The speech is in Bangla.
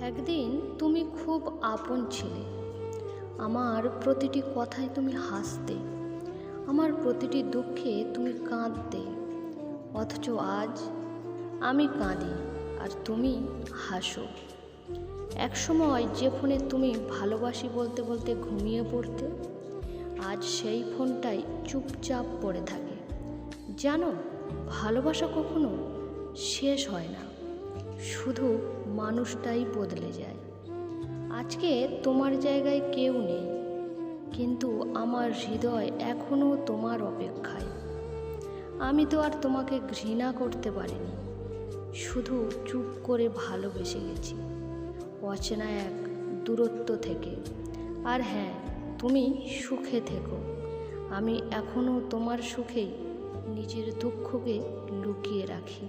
একদিন তুমি খুব আপন ছিলে। আমার প্রতিটি কথায় তুমি হাসতে। আমার প্রতিটি দুঃখে তুমি কাঁদতে। অথচ আজ আমি কাঁদি আর তুমি হাসো। একসময় যে ফোনে তুমি ভালোবাসি বলতে বলতে ঘুমিয়ে পড়তে, আজ সেই ফোনটাই চুপচাপ পড়ে থাকে। জানো, ভালোবাসা কখনো শেষ হয় না। শুধু মানুষটাই বদলে যায়। আজকে তোমার জায়গায় কেউ নেই, কিন্তু আমার হৃদয় এখনও তোমার অপেক্ষায়। আমি তো আর তোমাকে ঘৃণা করতে পারিনি, শুধু চুপ করে ভালোবেসে গেছি, অচেনা এক দূরত্ব থেকে। আর হ্যাঁ তুমি সুখে থেকো, আমি এখনও তোমার সুখেই নিজের দুঃখকে লুকিয়ে রাখি।